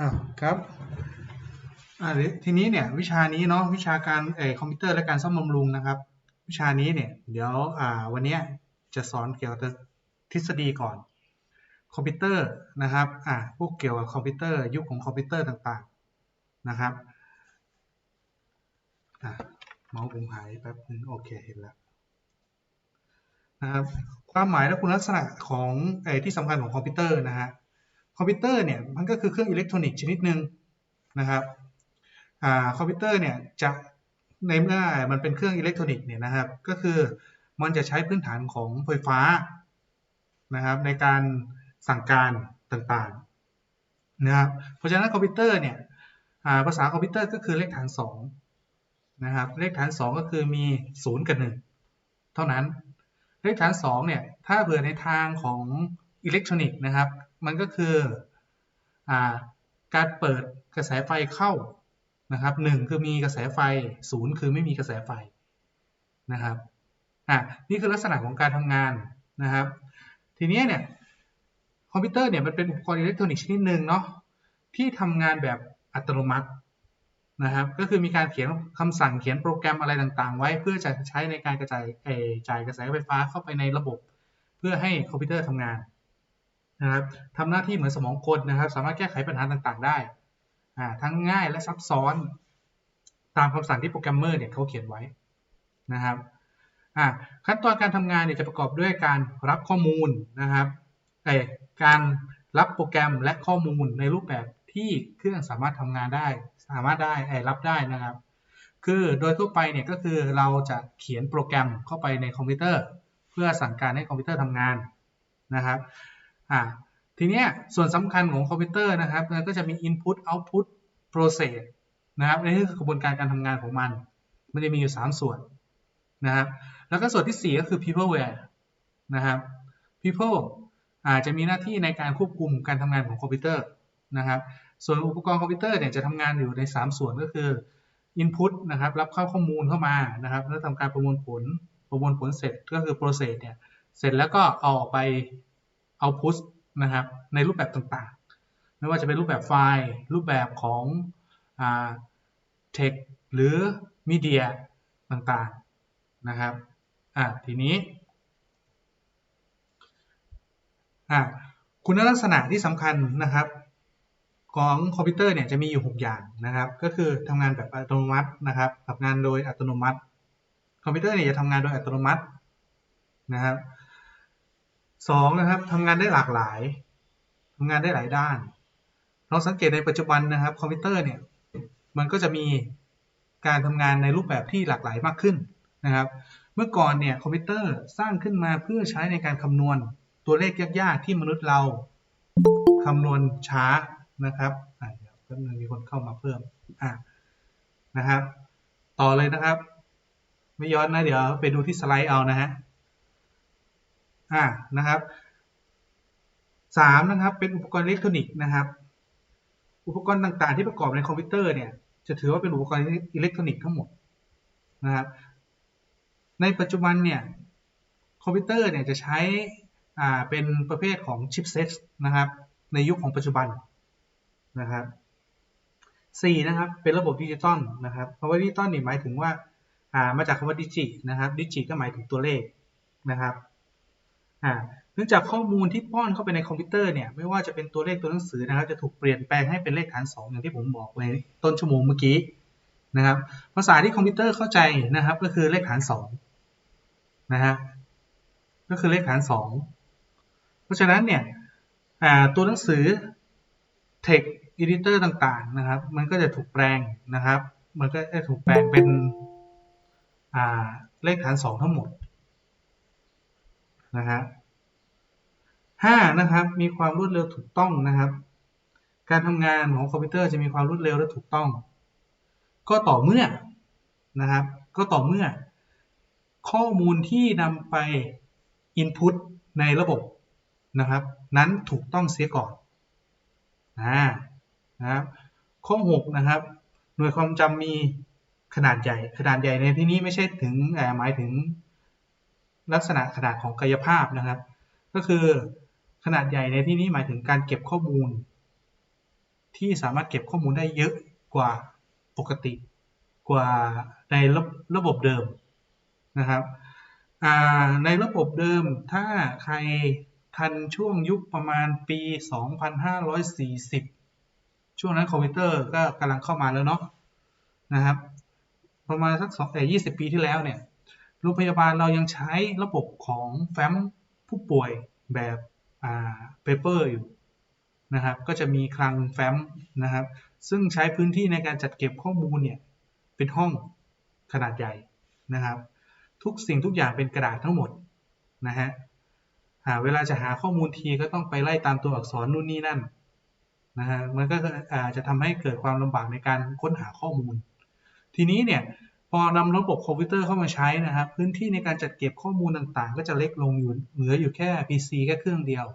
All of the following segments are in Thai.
อ่าครับอ่าทีนี้เนี่ยวิชานี้เนาะวิชาการเอ่อคอมพิวเตอร์และการซ่อมบำรุงนะครับ วิชานี้เนี่ยเดี๋ยวอ่าวันนี้จะสอนเกี่ยวกับทฤษฎีก่อนคอมพิวเตอร์นะครับอ่าพวกเกี่ยวกับคอมพิวเตอร์ยุคของคอมพิวเตอร์ต่างๆนะครับอ่าเมาส์ผมหายแป๊บนึงโอเคเห็นแล้วนะครับความหมายและคุณลักษณะของไอ้ที่สำคัญของคอมพิวเตอร์นะฮะ คอมพิวเตอร์เนี่ยมันก็คือเครื่องอิเล็กทรอนิกส์ชนิดหนึ่งนะครับอคอมพิวเตอร์เนี่ยจะในเมื่อมันเป็นเครื่องอิเล็กทรอนิกส์เนี่ยนะครับ ก็คือมันจะใช้พื้นฐานของไฟฟ้านะครับในการสั่งการต่างๆนะครับเพราะฉะนั้นคอมพิวเตอร์เนี่ยภาษาคอมพิวเตอร์ก็คือเลขฐาน2นะครับเลขฐาน 2 ก็คือมี 0 กับ 1 เท่านั้นเลขฐาน2เนี่ยถ้าเผื่อในทางของอิเล็กทรอนิกส์นะครับ มันก็คืออการเปิดกระแสไฟเข้านะครับหนึ่งคือมีกระแสไฟศูนย์คือไม่มีกระแสไฟนะครับอ่านี่คือลักษณะของการทำงานนะครับ ทีนี้เนี่ยคอมพิวเตอร์เนี่ยมันเป็นอุปกรณ์อิเล็กทรอนิกส์ชนิดหนึ่งเนาะที่ทำงานแบบอัตโนมัตินะครับ ก็คือมีการเขียนคำสั่งเขียนโปรแกรมอะไรต่างๆ ไว้เพื่อจะใช้ในการกระจายจ่ายกระแสไฟฟ้าเข้าไปในระบบ เพื่อให้คอมพิวเตอร์ทำงาน นะครับทำหน้าที่เหมือนสมองคนนะครับ สามารถแก้ไขปัญหาต่างๆ ได้ ทั้งง่ายและซับซ้อน ตามคำสั่งที่โปรแกรมเมอร์เนี่ยเขาเขียนไว้นะครับขั้นตอนการทำงานเนี่ยจะประกอบด้วยการรับข้อมูลนะครับการรับโปรแกรมและข้อมูลในรูปแบบที่เครื่องสามารถทำงานได้ สามารถได้รับได้นะครับ คือโดยทั่วไปเนี่ยก็คือเราจะเขียนโปรแกรมเข้าไปในคอมพิวเตอร์ เพื่อสั่งการให้คอมพิวเตอร์ทำงานนะครับ อ่าทีเนี้ยส่วนสำคัญของคอมพิวเตอร์นะครับก็จะมี input output process นะครับนี่คือกระบวนการการทำงานของมัน มันจะมีอยู่ 3 ส่วนนะครับแล้วก็ส่วนที่ 4 ก็คือ peopleware นะครับ people อาจจะมีหน้าที่ในการควบคุมการทำงานของคอมพิวเตอร์นะครับส่วนอุปกรณ์คอมพิวเตอร์เนี่ยจะทำงานอยู่ใน 3 ส่วนก็คือ input นะครับรับเข้าข้อมูลเข้ามานะครับแล้วทำการประมวลผลประมวลผลเสร็จก็คือ process เนี่ยเสร็จแล้วก็เอาออกไป output นะครับในรูปแบบต่างๆ ไม่ว่าจะเป็นรูปแบบไฟล์ รูปแบบของอ่า text หรือ media ต่างๆนะครับอ่าทีนี้อ่าคุณลักษณะที่สำคัญนะครับของคอมพิวเตอร์เนี่ยจะมีอยู่ 6 อย่างนะครับ ก็คือทำงานแบบอัตโนมัตินะครับทำงานโดยอัตโนมัติ คอมพิวเตอร์เนี่ยจะทำงานโดยอัตโนมัตินะครับ สองนะครับทำงานได้หลากหลายทำงานได้หลายด้านเราสังเกตในปัจจุบันนะครับคอมพิวเตอร์เนี่ยมันก็จะมีการทำงานในรูปแบบที่หลากหลายมากขึ้นนะครับ เมื่อก่อนเนี่ยคอมพิวเตอร์สร้างขึ้นมาเพื่อใช้ในการคำนวณตัวเลขยากๆที่มนุษย์เราคำนวณช้านะครับอะเดี๋ยวแป๊บนึงมีคนเข้ามาเพิ่มอะนะครับ ต่อเลยนะครับ ไม่ย้อนนะเดี๋ยวไปดูที่สไลด์เอานะฮะ อ่านะครับสามนะครับเป็นอุปกรณ์อิเล็กทรอนิกส์นะครับ อุปกรณ์ต่างๆ ที่ประกอบในคอมพิวเตอร์เนี่ยจะถือว่าเป็นอุปกรณ์อิเล็กทรอนิกส์ทั้งหมดนะครับในปัจจุบันเนี่ยคอมพิวเตอร์เนี่ยจะใช้อ่าเป็นประเภทของชิปเซตนะครับ ในยุคของปัจจุบันนะครับสี่นะครับเป็นระบบดิจิตอลนะครับคำว่าดิจิตอลนี่หมายถึงว่าอ่ามาจากคำว่าดิจินะครับดิจิก็หมายถึงตัวเลขนะครับ เนื่องจากข้อมูลที่ป้อนเข้าไปในคอมพิวเตอร์เนี่ยไม่ว่าจะเป็นตัวเลขตัวหนังสือนะครับจะถูกเปลี่ยนแปลงให้เป็นเลขฐาน 2 อย่างที่ผมบอกในต้นชั่วโมงเมื่อกี้นะครับภาษาที่คอมพิวเตอร์เข้าใจนะครับก็คือเลขฐาน2นะฮะก็คือเลขฐาน 2 เพราะฉะนั้นเนี่ยตัวหนังสือ text editor ต่างๆนะครับมันก็จะถูกแปลงนะครับ มันก็จะถูกแปลงเป็นเลขฐาน 2 ทั้งหมด นะฮะห้านะครับ มีความรวดเร็วถูกต้องนะครับ การทำงานของคอมพิวเตอร์จะมีความรวดเร็วและถูกต้อง ก็ต่อเมื่อนะครับ ก็ต่อเมื่อ ข้อมูลที่นำไป input ในระบบนะครับ นั้นถูกต้องเสียก่อนอ่านะครับข้อ6นะครับ หน่วยความจำมีขนาดใหญ่ ขนาดใหญ่ในที่นี้ไม่ใช่ถึงหมายถึง ลักษณะขนาดของกายภาพนะครับ ก็คือขนาดใหญ่ในที่นี้หมายถึงการเก็บข้อมูล ที่สามารถเก็บข้อมูลได้เยอะกว่าปกติกว่าในระระบบเดิมนะครับในระบบเดิมถ้าใครทันช่วงยุคประมาณปี 2540 ช่วงนั้นคอมพิวเตอร์ก็กำลังเข้ามาแล้วเนาะนะครับประมาณสักสองแต่ยีปีที่แล้วเนี่ย โรงพยาบาลเรายังใช้ระบบของแฟ้มผู้ป่วยแบบอ่าเปเปอร์อยู่นะครับ ก็จะมีคลังแฟ้มนะครับ ซึ่งใช้พื้นที่ในการจัดเก็บข้อมูลเนี่ยเป็นห้องขนาดใหญ่นะครับ ทุกสิ่งทุกอย่างเป็นกระดาษทั้งหมดนะฮะเวลาจะหาข้อมูลทีก็ต้องไปไล่ตามตัวอักษรนู่นนี่นั่นนะฮะมันก็อาจจะทำให้เกิดความลำบากในการค้นหาข้อมูล ทีนี้เนี่ย พอนำระบบคอมพิวเตอร์เข้ามาใช้นะครับ พื้นที่ในการจัดเก็บข้อมูลต่างๆ ก็จะเล็กลงอยู่เหลืออยู่แค่ PC แค่เครื่องเดียว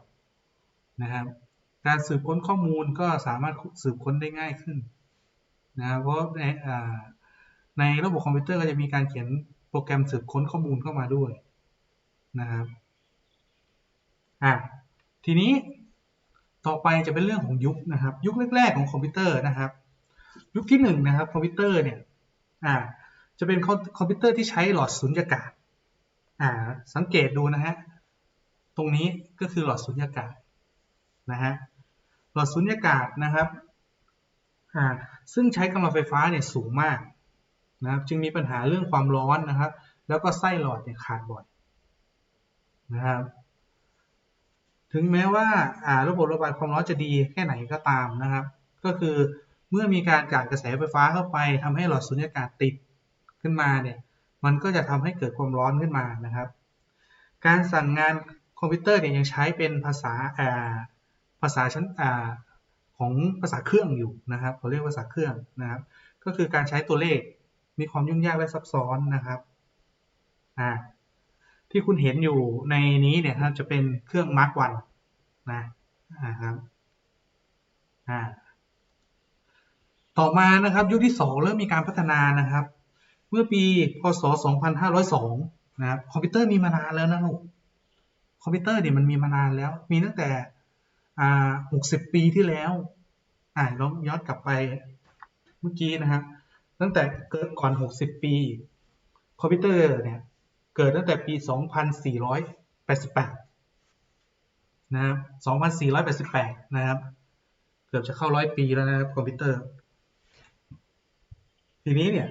นะครับการสืบค้นข้อมูลก็สามารถสืบค้นได้ง่ายขึ้นนะเพราะในในระบบคอมพิวเตอร์ก็จะมีการเขียนโปรแกรมสืบค้นข้อมูลเข้ามาด้วยนะครับอะทีนี้ต่อไปจะเป็นเรื่องของยุคนะครับ ยุคแรกๆของคอมพิวเตอร์นะครับ ยุคที่หนึ่งนะครับคอมพิวเตอร์เนี่ยอ่า จะเป็นคอมพิวเตอร์ที่ใช้หลอดสุญญากาศอ่าสังเกตดูนะฮะ ตรงนี้ก็คือหลอดสุญญากาศนะฮะ หลอดสุญญากาศนะครับอ่าซึ่งใช้กำลังไฟฟ้าเนี่ยสูงมากนะครับจึงมีปัญหาเรื่องความร้อนนะครับ แล้วก็ไส้หลอดเนี่ยขาดบ่อยนะครับ ถึงแม้ว่าอ่าระบบระบายความร้อนจะดีแค่ไหนก็ตามนะครับ ก็คือเมื่อมีการกาดกระแสไฟฟ้าเข้าไปทำให้หลอดสุญญากาศติด ขึ้นมาเนี่ยมันก็จะทำให้เกิดความร้อนขึ้นมานะครับ การสั่งงานคอมพิวเตอร์เนี่ยยังใช้เป็นภาษาภาษาชั้นของภาษาเครื่องอยู่นะครับเขาเรียกภาษาเครื่องนะครับ ก็คือการใช้ตัวเลขมีความยุ่งยากและซับซ้อนนะครับอ่าที่คุณเห็นอยู่ในนี้เนี่ยครับจะเป็นเครื่องมาร์กวันนะครับอ่าต่อมานะครับยุคที่ 2 เริ่มมีการพัฒนานะครับ มื่อปีพศ 2502 นะครับคอมพิวเตอร์มีมานานแล้วนะลูกคอมพิวเตอร์เนี่ยมันมีมานานแล้ว มีตั้งแต่อ่า60 ปีที่แล้วอ่าลองย้อนกลับไปเมื่อกี้นะครับตั้งแต่เกิดก่อน 60 ปี คอมพิวเตอร์เนี่ยเกิดตั้งแต่ปี 2488 นะครับ 2488 นะครับ เกือบจะเข้าร้อยปีแล้วนะครับคอมพิวเตอร์ ทีนี้เนี่ย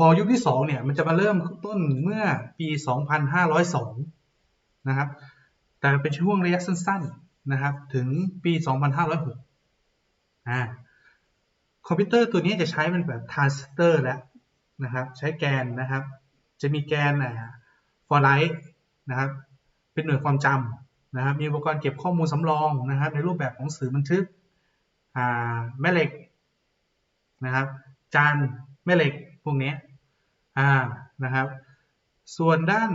พอยุคที่2เนี่ยมันจะมาเริ่มต้นเมื่อปี 2502 นะครับ แต่เป็นช่วงระยะสั้นๆนะครับ ถึงปี 2506 อ่า คอมพิวเตอร์ตัวนี้จะใช้เป็นแบบทรานซิสเตอร์แล้วนะครับ ใช้แกนนะครับ จะมีแกนฟอร์ไลท์นะครับ เป็นหน่วยความจำนะครับ มีอุปกรณ์เก็บข้อมูลสำรองนะครับ ในรูปแบบของสื่อบันทึกแม่เหล็กนะครับ จานแม่เหล็กพวกนี้ นะครับ ส่วนด้าน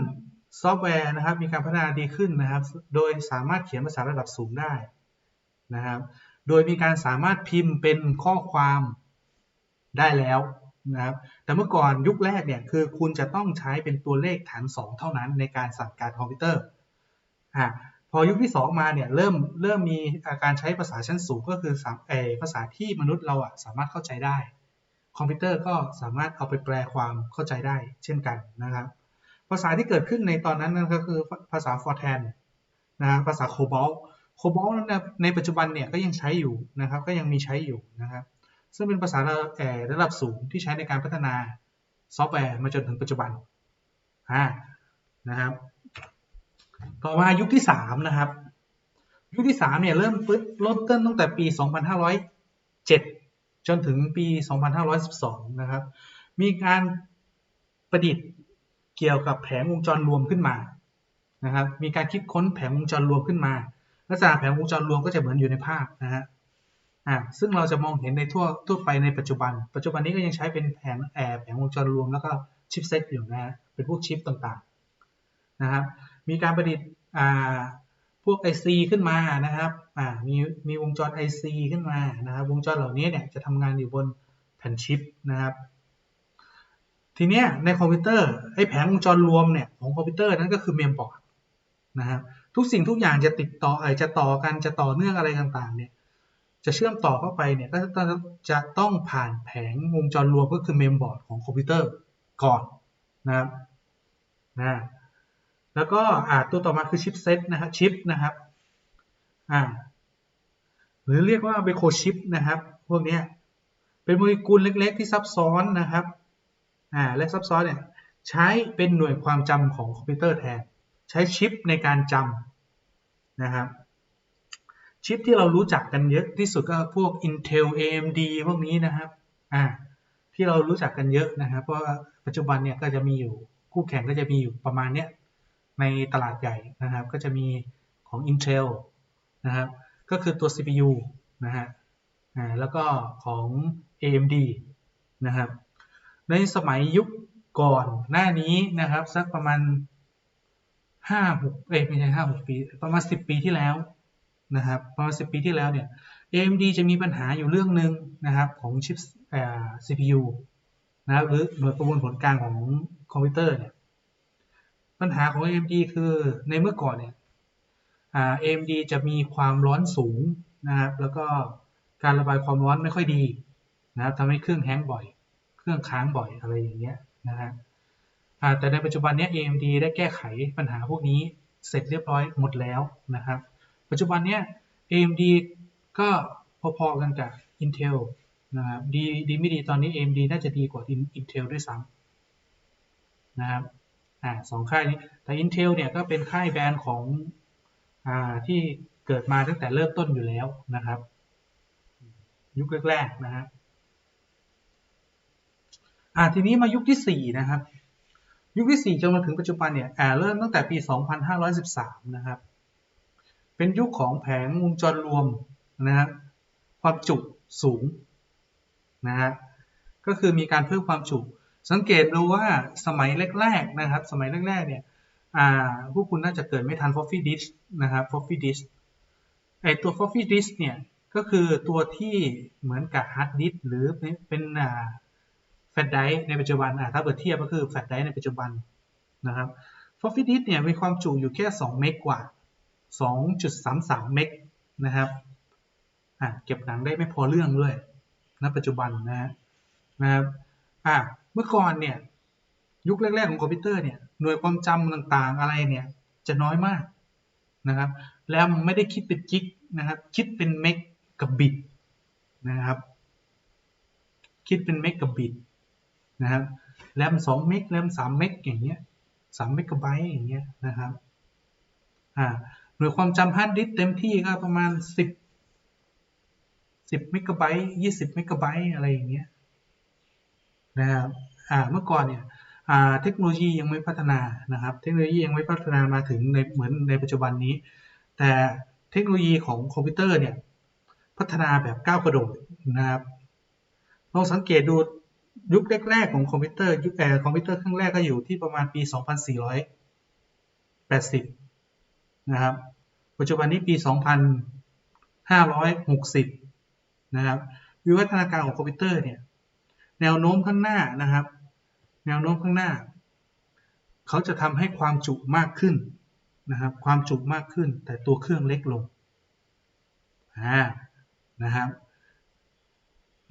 ซอฟต์แวร์นะครับมีการพัฒนาดีขึ้นนะครับ โดยสามารถเขียนภาษาระดับสูงได้นะครับ โดยมีการสามารถพิมพ์เป็นข้อความได้แล้วนะครับ แต่เมื่อก่อนยุคแรกเนี่ยคือคุณจะต้องใช้เป็นตัวเลขฐาน 2 เท่านั้นในการสั่งการคอมพิวเตอร์อ่าพอยุคที่ 2 มาเนี่ยเริ่มเริ่มมีการใช้ภาษาชั้นสูงก็คือเอภาษาที่มนุษย์เราอะสามารถเข้าใจได้ คอมพิวเตอร์ก็สามารถเอาไปแปลความเข้าใจได้เช่นกันนะครับ ภาษาที่เกิดขึ้นในตอนนั้นนั่นก็คือภาษาฟอร์แทนนะภาษาโคบอลโคบอลในปัจจุบันเนี่ยก็ยังใช้อยู่นะครับ ก็ยังมีใช้อยู่นะครับ ซึ่งเป็นภาษาระดับสูงที่ใช้ในการพัฒนาซอฟต์แวร์มาจนถึงปัจจุบันนะครับต่อมายุคที่ 3 นะครับ ยุคที่ 3 เนี่ยเริ่มปึ๊บลดต้นตั้งแต่ปี 2507 จนถึงปี 2512 นะครับ มีการประดิษฐ์เกี่ยวกับแผงวงจรรวมขึ้นมา นะครับ มีการคิดค้นแผงวงจรรวมขึ้นมา ลักษณะแผงวงจรรวมก็จะเหมือนอยู่ในภาพนะฮะ อ่า ซึ่งเราจะมองเห็นในทั่วทั่วไปในปัจจุบัน ปัจจุบันนี้ก็ยังใช้เป็นแผงแอบแผงวงจรรวมแล้วก็ชิปเซ็ตอยู่นะฮะ เป็นพวกชิปต่างๆ นะครับ มีการประดิษฐ์ อ่า พวก IC ขึ้นมานะครับอ่ามีมีวงจร IC ขึ้นมานะครับวงจรเหล่านี้เนี่ยจะทำงานอยู่บนแผ่นชิปนะครับทีเนี้ยในคอมพิวเตอร์ไอ้แผงวงจรรวมเนี่ยของคอมพิวเตอร์นั้นก็คือเมมบอร์ดนะครับทุกสิ่งทุกอย่างจะติดต่อไอจะต่อกันจะต่อเนื่องอะไรต่างๆเนี่ยจะเชื่อมต่อเข้าไปเนี่ยก็จะจะต้องผ่านแผงวงจรรวมก็คือเมมบอร์ดของคอมพิวเตอร์ก่อนนะครับนะ แล้วก็อ่าตัวต่อมาคือชิปเซตนะครับชิปนะครับอ่าหรือเรียกว่าเบโคชิปนะครับ พวกนี้เป็นโมเลกุลเล็ก ๆ ที่ซับซ้อนนะครับอ่าและซับซ้อนเนี่ยใช้เป็นหน่วยความจำของคอมพิวเตอร์แทน ใช้ชิปในการจำนะครับชิปที่เรารู้จักกันเยอะที่สุดก็พวก Intel AMD พวกนี้นะครับอ่าที่เรารู้จักกันเยอะนะครับ เพราะปัจจุบันเนี่ยก็จะมีอยู่คู่แข่งก็จะมีอยู่ประมาณเนี้ย ในตลาดใหญ่นะครับ ก็จะมีของ Intel นะครับ ก็คือตัว CPU นะฮะอ่าแล้วก็ของ AMD นะครับ ในสมัยยุคก่อนหน้านี้นะครับ สักประมาณห้าหกเอ้ยไม่ใช่ห้าหกปีประมาณสิบปีที่แล้วนะครับประมาณสิบปีที่แล้วเนี่ย AMD จะมีปัญหาอยู่เรื่องหนึ่งนะครับของชิปอ่า CPU นะครับหรือหน่วยประมวลผลกลางของคอมพิวเตอร์เนี่ย ปัญหาของ AMD คือในเมื่อก่อนเนี่ย AMD จะมีความร้อนสูงนะครับ แล้วก็การระบายความร้อนไม่ค่อยดีนะครับทำให้เครื่องแฮงก์บ่อย เครื่องค้างบ่อยอะไรอย่างเงี้ยนะฮะแต่ในปัจจุบันนี้ AMD ได้แก้ไขปัญหาพวกนี้เสร็จเรียบร้อยหมดแล้วนะครับ ปัจจุบันนี้ AMD ก็พอๆกันกับ Intel นะครับดีดีไม่ดีตอนนี้ AMD น่าจะดีกว่า Intel ด้วยซ้ำนะครับ อ่าสองค่ายนี้แต่ Intel เนี่ยก็เป็นค่ายแบรนด์ของอ่าที่เกิดมาตั้งแต่เริ่มต้นอยู่แล้วนะครับ ยุคแรกๆนะฮะอ่าทีนี้มายุคที่ 4 นะครับ ยุคที่ 4จนมาถึงปัจจุบันเนี่ยอ่าเริ่มตั้งแต่ปี 2513 นะครับ เป็นยุคของแผงวงจรรวมนะครับความจุสูงนะฮะก็คือมีการเพิ่มความจุ สังเกตดูว่าสมัยแรกๆนะครับ สมัยแรกๆเนี่ยพวกคุณน่าจะเกิดไม่ทัน floppy disk นะครับ floppy disk ไอตัว floppy disk เนี่ยก็คือตัวที่เหมือนกับ hard disk หรือเป็นแฟลชไดร์ในปัจจุบันถ้าเปิดเทียบก็คือแฟลชไดร์ในปัจจุบันนะครับ floppy disk เนี่ยมีความจุอยู่แค่ 2 เมกกว่า 2.33 เมกนะครับเก็บหนังได้ไม่พอเรื่องด้วยณปัจจุบันนะฮะนะครับอ่า เมื่อก่อนเนี่ย ยุคแรก ๆ ของคอมพิวเตอร์เนี่ยหน่วยความจำต่างๆอะไรเนี่ย จะน้อยมากนะครับ แล้วไม่ได้คิดเป็นจิกนะครับ คิดเป็นเมกกับบิตนะครับ คิดเป็นเมกกับบิตนะครับแรมสองเมกแรมสามเมกอย่างเงี้ยสามเมกะไบต์อย่างเงี้ยนะครับอ่าหน่วยความจำฮาร์ดดิสเต็มที่ก็ประมาณสิบสิบเมกะไบต์ยี่สิบเมกะไบต์อะไรอย่างเงี้ย นะครับอ่าเมื่อก่อนเนี่ยอ่าเทคโนโลยียังไม่พัฒนานะครับ เทคโนโลยียังไม่พัฒนามาถึงในเหมือนในปัจจุบันนี้ แต่เทคโนโลยีของคอมพิวเตอร์เนี่ยพัฒนาแบบก้าวกระโดดนะครับลองสังเกตดูยุคแรกๆของคอมพิวเตอร์ยุคแอร์คอมพิวเตอร์ครั้งแรกก็อยู่ที่ประมาณปี 2480 นะครับ ปัจจุบันนี้ปี 2560 นะครับวิวัฒนาการของคอมพิวเตอร์เนี่ย แนวโน้มข้างหน้านะครับ แนวโน้มข้างหน้า เขาจะทำให้ความจุมากขึ้นนะครับ ความจุมากขึ้น แต่ตัวเครื่องเล็กลงอ่านะครับ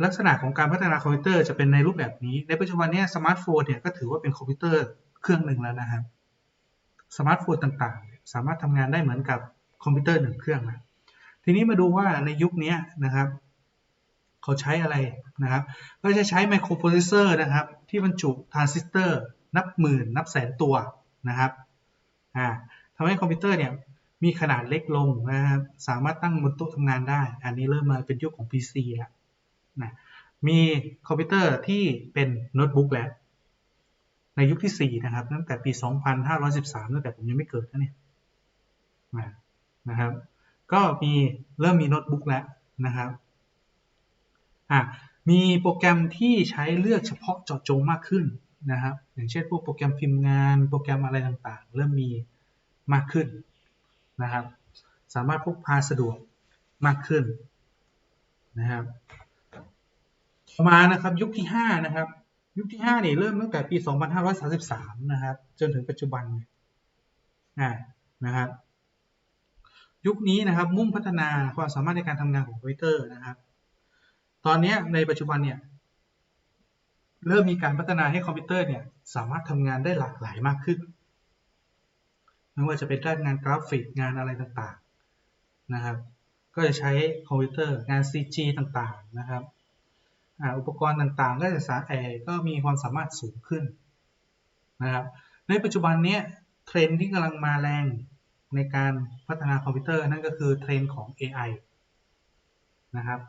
ลักษณะของการพัฒนาคอมพิวเตอร์จะเป็นในรูปแบบนี้ ในปัจจุบันนี้สมาร์ทโฟนเนี่ยก็ถือว่าเป็นคอมพิวเตอร์เครื่องหนึ่งแล้วนะครับ สมาร์ทโฟนต่างๆ สามารถทำงานได้เหมือนกับคอมพิวเตอร์หนึ่งเครื่องนะทีนี้มาดูว่าในยุคนี้นะครับ เขาใช้อะไรนะครับ ก็จะใช้ไมโครโปรเซสเซอร์นะครับ ที่บรรจุทรานซิสเตอร์นับหมื่น นับแสนตัวนะครับอ่าทำให้คอมพิวเตอร์เนี่ยมีขนาดเล็กลงนะครับ สามารถตั้งบนโต๊ะทำงานได้ อันนี้เริ่มมาเป็นยุคของ PC แล้วนะมีคอมพิวเตอร์ที่เป็นโน้ตบุ๊กแล้ว ในยุคที่ 4 นะครับ ตั้งแต่ปี 2513 ตั้งแต่ผมยังไม่เกิดนะเนี่ยนะครับ ก็มีเริ่มมีโน้ตบุ๊กแล้วนะครับ มีโปรแกรมที่ใช้เลือกเฉพาะเจาะจงมากขึ้นนะครับ อย่างเช่นพวกโปรแกรมพิมพ์งานโปรแกรมอะไรต่างๆ เริ่มมีมากขึ้นนะครับ สามารถพกพาสะดวกมากขึ้นนะครับต่อมานะครับยุคที่ 5 นะครับ ยุคที่ 5 นี่เริ่มตั้งแต่ปี 2533 นะครับ จนถึงปัจจุบันอ่านะครับ ยุคนี้นะครับมุ่งพัฒนาความสามารถในการทำงานของคอมพิวเตอร์นะครับ ตอนนี้ในปัจจุบันเนี่ยเริ่มมีการพัฒนาให้คอมพิวเตอร์เนี่ยสามารถทำงานได้หลากหลายมากขึ้น ไม่ว่าจะเป็นด้านงานกราฟิกงานอะไรต่างๆนะครับ ก็จะใช้คอมพิวเตอร์งาน CG ต่างๆนะครับอ,อุปกรณ์ต่างๆ ก็จะสาเออก็มีความสามารถสูงขึ้นนะครับในปัจจุบันเนี้ยเทรนที่กำลังมาแรงในการพัฒนาคอมพิวเตอร์นั่นก็คือเทรนของ AI นะครับ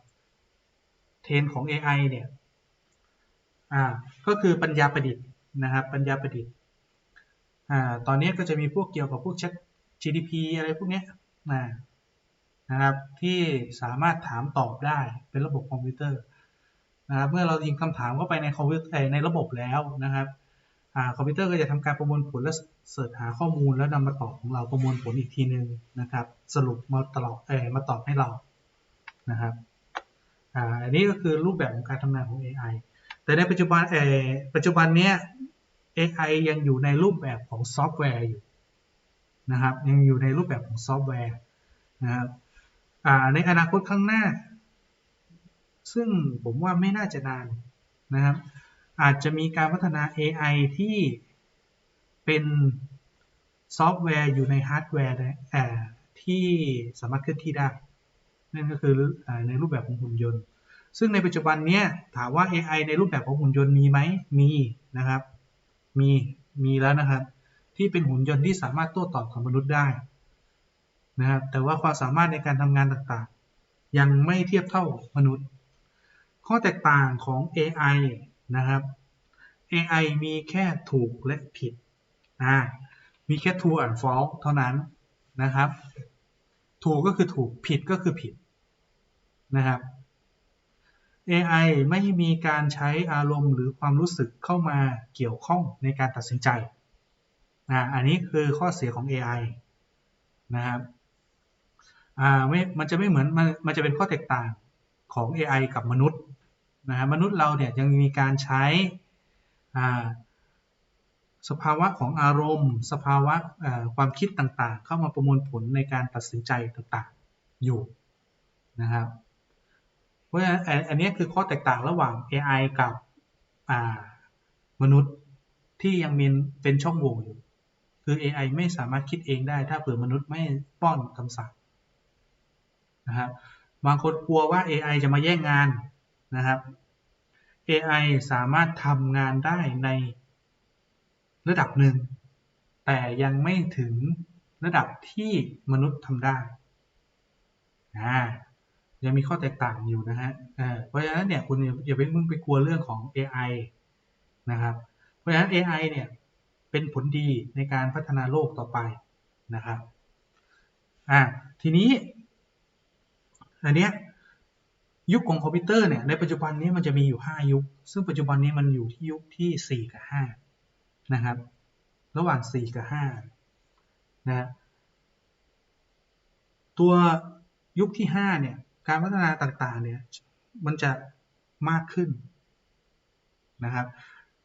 เทรนของ AI เนี่ยอ่าก็คือปัญญาประดิษฐ์นะครับปัญญาประดิษฐ์อ่าตอนนี้ก็จะมีพวกเกี่ยวกับพวก Chat GDP อะไรพวกเนี้ยนะนะครับที่สามารถถามตอบได้เป็นระบบคอมพิวเตอร์นะครับเมื่อเรายิงคำถามเข้าไปในคอมพิวเตอร์ในระบบแล้วนะครับอ่าคอมพิวเตอร์ก็จะทำการประมวลผลและเสิร์ชหาข้อมูลแล้วนำมาตอบของเราประมวลผลอีกทีหนึ่งนะครับ สรุปมาตลอดเออมาตอบให้เรานะครับ อันนี้ก็คือรูปแบบของการทำงานของ AI แต่ในปัจจุบันเอปัจจุบันเนี้ย AI ยังอยู่ในรูปแบบของซอฟต์แวร์อยู่นะครับยังอยู่ในรูปแบบของซอฟต์แวร์นะครับในอนาคตข้างหน้า ซึ่งผมว่าไม่น่าจะนานนะครับ อาจจะมีการพัฒนา AI ที่เป็นซอฟต์แวร์อยู่ในฮาร์ดแวร์ที่สามารถเคลื่อนที่ได้ นั่นก็คือในรูปแบบของหุ่นยนต์ ซึ่งในปัจจุบันเนี้ยถามว่า AI ในรูปแบบของหุ่นยนต์มีไหมมีนะครับ มีมีแล้วนะครับ ที่เป็นหุ่นยนต์ที่สามารถโต้ตอบกับมนุษย์ได้นะครับแต่ว่าความสามารถในการทำงานต่างๆ ยังไม่เทียบเท่ามนุษย์ ข้อแตกต่างของ AI นะครับ AI มีแค่ถูกและผิดอ่ามีแค่ true and false เท่านั้นนะครับ ถูกก็คือถูกผิดก็คือผิด นะครับ AI ไม่มีการใช้อารมณ์หรือความรู้สึกเข้ามาเกี่ยวข้องในการตัดสินใจอ่าอันนี้คือข้อเสียของ AI นะครับอ่าไม่มันจะไม่เหมือนมันมันจะเป็นข้อแตกต่างของ AI กับมนุษย์นะฮะมนุษย์เราเนี่ยยังมีการใช้อ่าสภาวะของอารมณ์ สภาวะความคิดต่างๆ เข้ามาประมวลผลในการตัดสินใจต่างๆอยู่นะครับ ราะฉะนั้นอันนี้คือข้อแตกต่างระหว่าง AI กับมนุษย์ที่ยังมีเป็นช่องโหว่อยู่ คือ AI ไม่สามารถคิดเองได้ ถ้าเผื่อมนุษย์ไม่ป้อนคำสั่งนะครับบางคนกลัวว่า AI จะมาแย่งงานนะครับ AI สามารถทำงานได้ในระดับหนึ่ง แต่ยังไม่ถึงระดับที่มนุษย์ทำได้อ่า ยังมีข้อแตกต่างอยู่นะฮะเพราะฉะนั้นเนี่ยคุณอย่าไปมึงไปกลัวเรื่องของ AI นะครับ เพราะฉะนั้น AI เนี่ยเป็นผลดีในการพัฒนาโลกต่อไปนะครับอ่าทีนี้อันเนี้ยยุคของคอมพิวเตอร์เนี่ยในปัจจุบันนี้มันจะมีอยู่ 5 ยุค ซึ่งปัจจุบันนี้มันอยู่ที่ยุคที่ 4 กับ 5 นะครับ ระหว่าง 4 กับ 5 นะตัวยุคที่ 5 เนี่ย การพัฒนาต่างๆ เนี่ย มันจะมากขึ้นนะครับ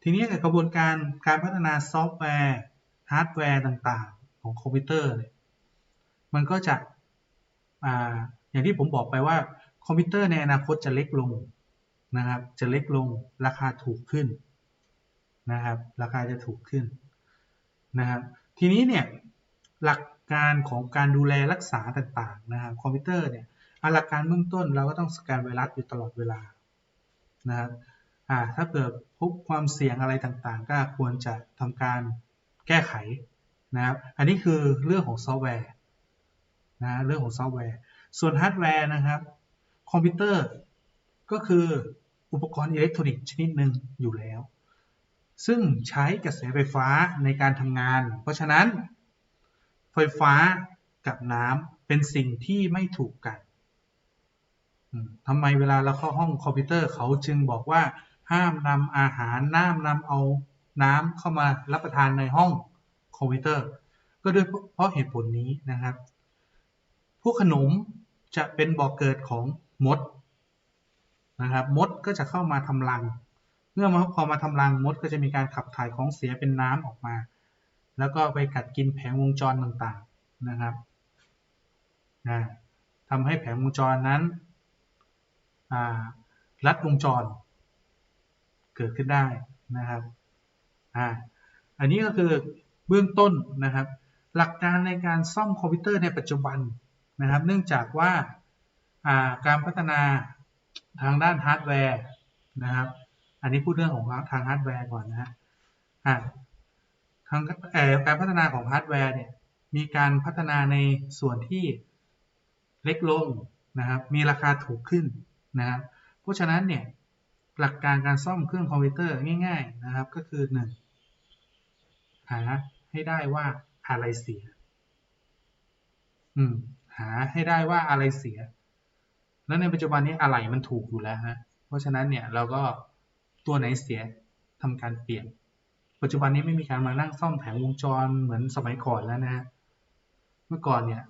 ทีนี้กระบวนการการพัฒนาซอฟต์แวร์ฮาร์ดแวร์ต่างๆ ของคอมพิวเตอร์เนี่ยมันก็จะออย่างที่ผมบอกไปว่าคอมพิวเตอร์ในอนาคตจะเล็กลงนะครับ จะเล็กลงราคาถูกขึ้นนะครับ ราคาจะถูกขึ้นนะครับ ทีนี้เนี่ยหลักการของการดูแลรักษาต่างๆนะครับ คอมพิวเตอร์เนี่ย หลักการเบื้องต้นเราก็ต้องสแกนไวรัสอยู่ตลอดเวลานะครับถ้าเกิดพบความเสี่ยงอะไรต่างๆ ก็ควรจะทำการแก้ไขนะครับ อันนี้คือเรื่องของซอฟต์แวร์นะเรื่องของซอฟต์แวร์ ส่วนฮาร์ดแวร์นะครับคอมพิวเตอร์ก็คืออุปกรณ์อิเล็กทรอนิกส์ชนิดหนึ่งอยู่แล้ว ซึ่งใช้กระแสไฟฟ้าในการทำงาน เพราะฉะนั้นไฟฟ้ากับน้ำเป็นสิ่งที่ไม่ถูกกัน ทำไมเวลาเราเข้าห้องคอมพิวเตอร์เขาจึงบอกว่าห้ามนำอาหารน้ำนำเอาน้ำเข้ามารับประทานในห้องคอมพิวเตอร์ ก็ด้วยเพราะเหตุผลนี้นะครับ พวกขนมจะเป็นบ่อกเกิดของมดนะครับมดก็จะเข้ามาทำรัง เมื่อพอมาทำรังมดก็จะมีการขับถ่ายของเสียเป็นน้ำออกมา แล้วก็ไปกัดกินแผงวงจรต่างๆนะครับนะทำให้แผงวงจรนั้น อ่าลัดวงจร เกิดขึ้นได้นะครับอ่าอันนี้ก็คือเบื้องต้นนะครับ หลักการในการซ่อมคอมพิวเตอร์ในปัจจุบันนะครับ เนื่องจากว่าาการพัฒนาทางด้านฮาร์ดแวร์นะครับ อันนี้พูดเรื่องของทางฮาร์ดแวร์ก่อนนะฮะทางการพัฒนาของฮาร์ดแวร์เนี่ยมีการพัฒนาในส่วนที่เล็กลงนะครับ มีราคาถูกขึ้น นะครับเพราะฉะนั้นเนี่ยหลักการการซ่อมเครื่องคอมพิวเตอร์ง่าย ๆนะครับ ก็คือ 1 หาให้ได้ว่าอะไรเสีย อืม หาให้ได้ว่าอะไรเสีย แล้วในปัจจุบันนี้อะไรมันถูกอยู่แล้วฮะ เพราะฉะนั้นเนี่ยเราก็ตัวไหนเสียทำการเปลี่ยน ปัจจุบันนี้ไม่มีการมานั่งซ่อมแผงวงจรเหมือนสมัยก่อนแล้วนะฮะ เมื่อก่อนเนี่ย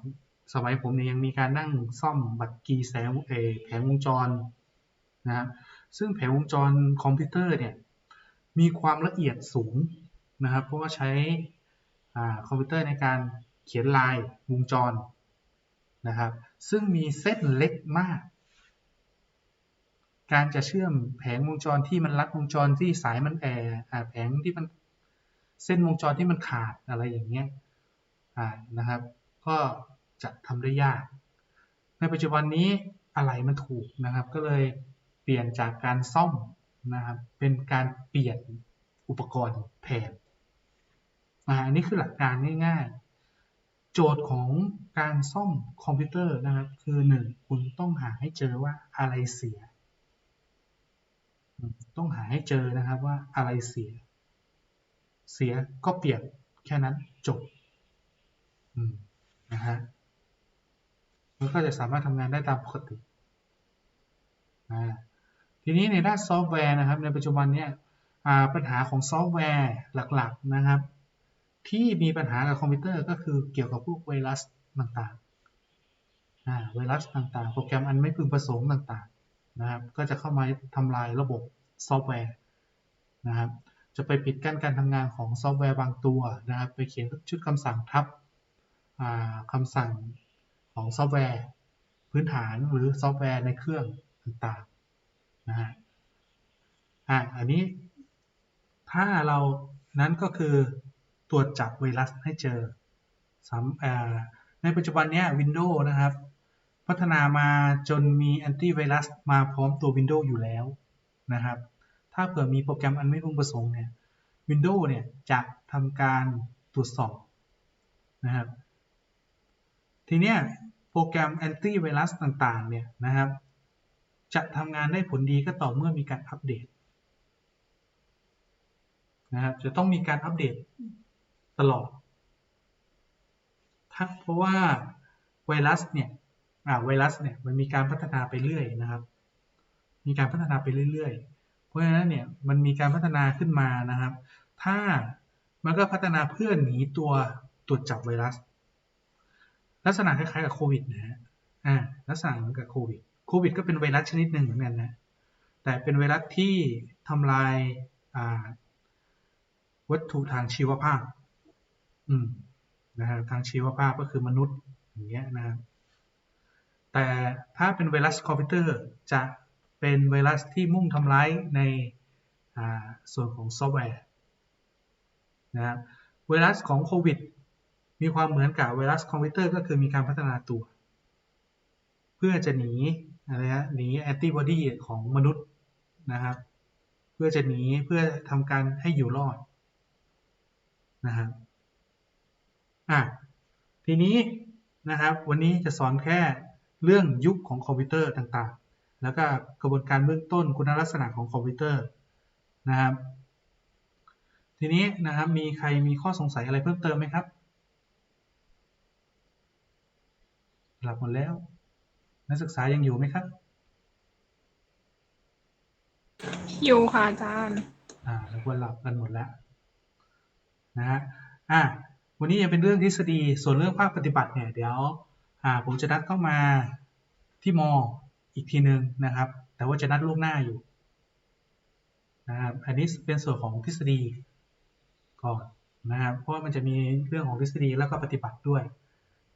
สมัยผมเนี่ยยังมีการนั่งซ่อมบัตรกีแสงเอแผงวงจรนะซึ่งแผงวงจรคอมพิวเตอร์เนี่ยมีความละเอียดสูงนะครับ เพราะว่าใช้คอมพิวเตอร์ในการเขียนลายวงจรนะครับ ซึ่งมีเส้นเล็กมาก การจะเชื่อมแผงวงจรที่มันลัดวงจรที่สายมันแอร์แผงที่มันเส้นวงจรที่มันขาดอะไรอย่างเงี้ยนะครับ ก็ จะทำได้ยาก ในปัจจุบันนี้อะไรมันถูกนะครับ ก็เลยเปลี่ยนจากการซ่อมนะครับเป็นการเปลี่ยนอุปกรณ์แทนอันนี้คือหลักการง่ายๆ โจทย์ของการซ่อมคอมพิวเตอร์นะครับ คือ 1 คุณต้องหาให้เจอว่าอะไรเสีย ต้องหาให้เจอนะครับว่าอะไรเสีย เสียก็เปลี่ยนแค่นั้นจบนะฮะ มันก็จะสามารถทำงานได้ตามปกติ ทีนี้ในด้านซอฟต์แวร์นะครับ ในปัจจุบันเนี่ยปัญหาของซอฟต์แวร์หลักๆนะครับ ที่มีปัญหากับคอมพิวเตอร์ก็คือเกี่ยวกับพวกไวรัสต่างๆไวรัสต่างๆ โปรแกรมอันไม่พึงประสงค์ต่างๆนะครับ ก็จะเข้ามาทำลายระบบซอฟต์แวร์นะครับจะไปปิดกั้นการทำงานของซอฟต์แวร์บางตัวนะครับ ไปเขียนชุดคำสั่งทับคำสั่ง ของซอฟต์แวร์ พื้นฐานหรือซอฟต์แวร์ในเครื่องต่างๆนะฮะอ่าอันนี้ถ้าเรานั้นก็คือตรวจจับไวรัสให้เจอในปัจจุบันนี้ Windows นะครับ พัฒนามาจนมีแอนตี้ไวรัสมาพร้อมตัว Windows อยู่แล้วนะครับ ถ้าเผื่อมีโปรแกรมอันไม่พึงประสงค์เนี่ย Windows เนี่ยจะทำการตรวจสอบนะครับ ทีเนี้ยโปรแกรมแอนตี้ไวรัสต่างๆเนี่ยนะครับ จะทำงานได้ผลดีก็ต่อเมื่อมีการอัปเดตนะครับจะต้องมีการอัปเดตตลอดทั้งเพราะว่าไวรัสเนี่ยไวรัสเนี่ยมันมีการพัฒนาไปเรื่อยนะครับ มีการพัฒนาไปเรื่อยๆ เพราะฉะนั้นเนี่ยมันมีการพัฒนาขึ้นมานะครับ ถ้ามันก็พัฒนาเพื่อหนีตัวตรวจจับไวรัส ลักษณะคล้ายๆกับโควิดนะฮะอ่าลักษณะเหมือนกับโควิดโควิดก็เป็นไวรัสชนิดหนึ่งเหมือนกันนะแต่เป็นไวรัสที่ทำลายอ่าวัตถุทางชีวภาพ อืมนะฮะทางชีวภาพก็คือมนุษย์อย่างเงี้ยนะครับแต่ถ้าเป็นไวรัสคอมพิวเตอร์จะเป็นไวรัสที่มุ่งทำร้ายในส่วนของซอฟต์แวร์นะครับไวรัสของโควิด มีความเหมือนกับไวรัสคอมพิวเตอร์ก็คือมีการพัฒนาตัว เพื่อจะหนีอะไรฮะหนีแอนติบอดีของมนุษย์นะครับ เพื่อจะหนีเพื่อทำการให้อยู่รอดนะครับอะทีนี้นะครับวันนี้จะสอนแค่เรื่องยุคของคอมพิวเตอร์ต่างๆ แล้วก็กระบวนการเบื้องต้นคุณลักษณะของคอมพิวเตอร์นะครับ ทีนี้นะครับมีใครมีข้อสงสัยอะไรเพิ่มเติมไหมครับ หลับหมดแล้ว นักศึกษายังอยู่ไหมครับ อยู่ค่ะอาจารย์ อ่าแล้วควรหลับกันหมดแล้วนะฮะอะวันนี้ยังเป็นเรื่องทฤษฎี ส่วนเรื่องภาคปฏิบัติเนี่ยเดี๋ยวอ่าผมจะนัดเข้ามาที่มออีกทีหนึ่งนะครับ แต่ว่าจะนัดล่วงหน้าอยู่นะครับอันนี้เป็นส่วนของทฤษฎีก่อนนะครับ เพราะว่ามันจะมีเรื่องของทฤษฎีแล้วก็ปฏิบัติด้วย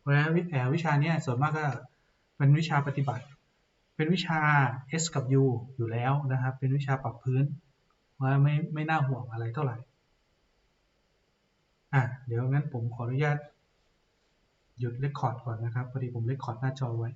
เพราะฉะนั้นวิแอวิชาเนี้ยส่วนมากก็เป็นวิชาปฏิบัติ เป็นวิชา S กับ U อยู่แล้วนะครับ เป็นวิชาปรับพื้นว่าไม่ไม่น่าห่วงอะไรเท่าไหร่อะเดี๋ยวงั้นผมขออนุญาตหยุดเรคคอร์ดก่อนนะครับพอดีผมเรคคอร์ดหน้าจอไว้